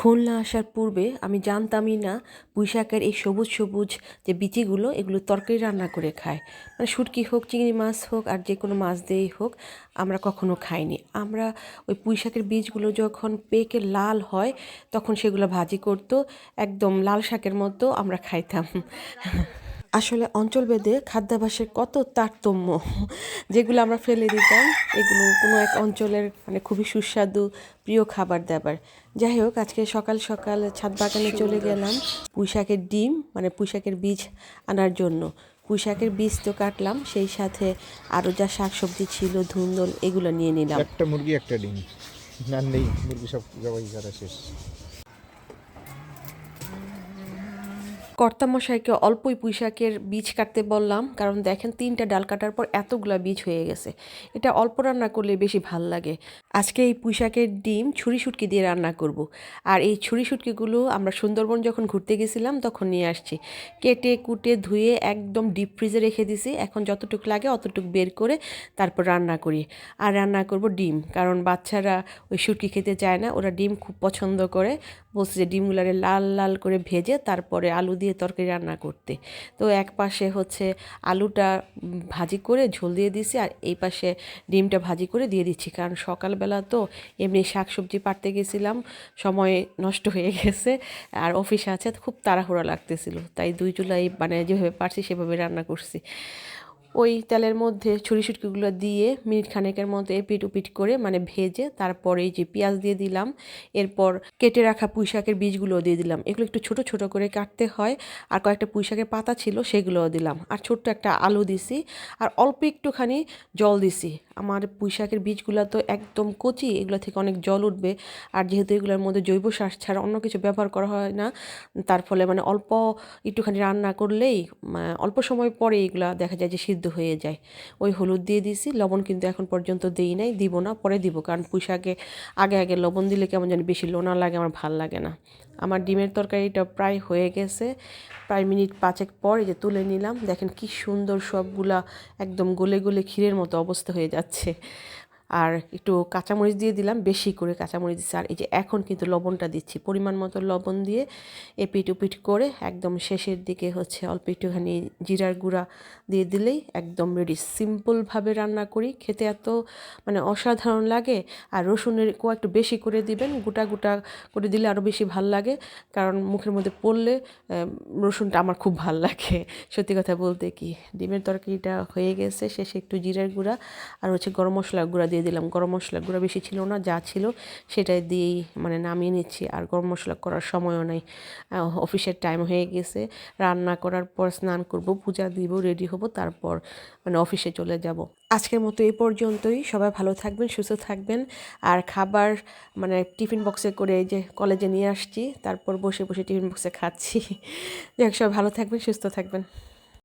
খুলনা আসার পূর্বে আমি জানতামই না পুঁইশাকের এই সবুজ সবুজ যে বিচিগুলো, এগুলো তরকারি রান্না করে খায়। মানে শুটকি হোক, চিংড়ি মাছ হোক, আর যে কোনো মাছ দিয়েই হোক, আমরা কখনো খাইনি। আমরা ওই পুঁইশাকের বীজগুলো যখন পেকে লাল হয়, তখন সেগুলো ভাজি করতো, একদম লাল শাকের মতো আমরা খাইতাম। আসলে অঞ্চল অঞ্চলভেদে খাদ্যাভ্যাসের কত তারতম্য যেগুলো আমরা ফেলে দিতাম এগুলো কোনো এক অঞ্চলের মানে খুবই সুস্বাদু প্রিয় খাবার দাবার। যাই হোক আজকে সকাল সকাল ছাদ বাগানে চলে গেলাম পুঁইশাকের ডিম মানে পুঁইশাকের বীজ আনার জন্য। পুঁইশাকের বীজ তো কাটলাম সেই সাথে আরও যা শাকসবজি ছিল ধুন্দল এগুলো নিয়ে নিলাম। একটা মুরগি একটা ডিম। না নেই মুরগি সব জবাই করা শেষ। কর্তামশাইকে অল্পই পুঁইশাকের বীজ কাটতে বললাম, কারণ দেখেন তিনটা ডাল কাটার পর এতগুলা বীজ হয়ে গেছে। এটা অল্প রান্না করলে বেশি ভালো লাগে। আজকে এই পুঁইশাকের ডিম ছুরি শুটকি দিয়ে রান্না করব। আর এই ছুরি শুটকিগুলো আমরা সুন্দরবন যখন ঘুরতে গেছিলাম, তখন নিয়ে আসছি। কেটে, কুটে, ধুয়ে একদম ডিপ ফ্রিজে রেখে দিছি। এখন যতটুকু লাগে অতটুকু বের করে তারপর রান্না করি। আর রান্না করব ডিম, কারণ বাচ্চারা ওই শুটকি খেতে চায় না। ওরা ডিম খুব পছন্দ করে। বলছে যে ডিমগুলারে লাল লাল করে ভেজে তারপরে আলু দিয়ে তরকারি রান্না করতে। তো এক পাশে হচ্ছে আলুটা ভাজি করে ঝোল দিয়ে দিছি আর এই পাশে ডিমটা ভাজি করে দিয়ে দিচ্ছি। কারণ সকালবেলা তো এমনি শাক সবজি পাড়তে গেছিলাম, সময় নষ্ট হয়ে গেছে আর অফিসে আছে খুব তাড়াহুড়া লাগতেছিল। তাই দুই চুলাই মানে যেভাবে পারছি সেভাবে রান্না করছি। ওই তেলের মধ্যে ছুরি সুটকিগুলো দিয়ে মিনিট খানেকের মতো এপিট উপিট করে মানে ভেজে তারপরে যে পেঁয়াজ দিয়ে দিলাম, এরপর কেটে রাখা পুঁইশাকের বীজগুলো দিয়ে দিলাম। এগুলো একটু ছোট ছোট করে কাটতে হয় আর কয়েকটা পুঁইশাকের পাতা ছিল সেগুলোও দিলাম। আর ছোট্ট একটা আলু দিছি আর অল্প একটুখানি জল দিছি। আমার পুঁইশাকের বীজগুলো তো একদম কচি, এগুলো থেকে অনেক জল উঠবে। আর যেহেতু এগুলোর মধ্যে জৈব সার ছাড়া অন্য কিছু ব্যবহার করা হয় না, তার ফলে মানে অল্প একটুখানি রান্না করলেই অল্প সময় পরে এগুলো দেখা যায় যে সিদ্ধ হয়ে যায়। ওই হলুদ দিয়ে দিছি, লবণ কিন্তু এখন পর্যন্ত দিই নাই, দিব না, পরে দিব। কারণ পুঁইশাকে আগে আগে লবণ দিলে কেমন জানি বেশি লোনা লাগে, আমার ভালো লাগে না। আমার ডিমের তরকারিটা প্রায় হয়ে গেছে, প্রায় মিনিট পাঁচেক পর যে তুলে নিলাম, দেখেন কি সুন্দর সবগুলা একদম গলে গলে ক্ষীরের মতো অবস্থা হয়ে যাচ্ছে। છે. আর একটু কাঁচামরিচ দিয়ে দিলাম, বেশি করে কাঁচামরিচ দিচ্ছি। আর এই যে এখন কিন্তু লবণটা দিচ্ছি, পরিমাণ মতো লবণ দিয়ে এপিট উপিট করে একদম শেষের দিকে হচ্ছে অল্প একটুখানি জিরার গুঁড়া দিয়ে দিলেই একদম রেডি সিম্পলভাবে রান্না করি, খেতে এত মানে অসাধারণ লাগে। আর রসুনের কো একটু বেশি করে দিবেন, গোটা গোটা করে দিলে আরও বেশি ভালো লাগে। কারণ মুখের মধ্যে পড়লে রসুনটা আমার খুব ভালো লাগে। সত্যি কথা বলতে কি, ডিমের তরকারিটা হয়ে গেছে, শেষে একটু জিরার গুঁড়া আর হচ্ছে গরম মশলা গুঁড়া দিয়ে দিলাম। গরম মশলা গুঁড়া বেশি ছিল না, যা ছিল সেটাই দিয়েই মানে নামিয়ে নিচ্ছি। আর গরম মশলা করার সময়ও নাই। অফিসের টাইম হয়ে গেছে। রান্না করার পর স্নান করব, পূজা দিব রেডি হব, তারপর মানে অফিসে চলে যাব। আজকের মতো এই পর্যন্তই। সবাই ভালো থাকবেন, সুস্থ থাকবেন। আর খাবার মানে টিফিন বক্সে করে যে কলেজে নিয়ে আসছি, তারপর বসে বসে টিফিন বক্সে খাচ্ছি। যাই হোক সবাই ভালো থাকবেন, সুস্থ থাকবেন।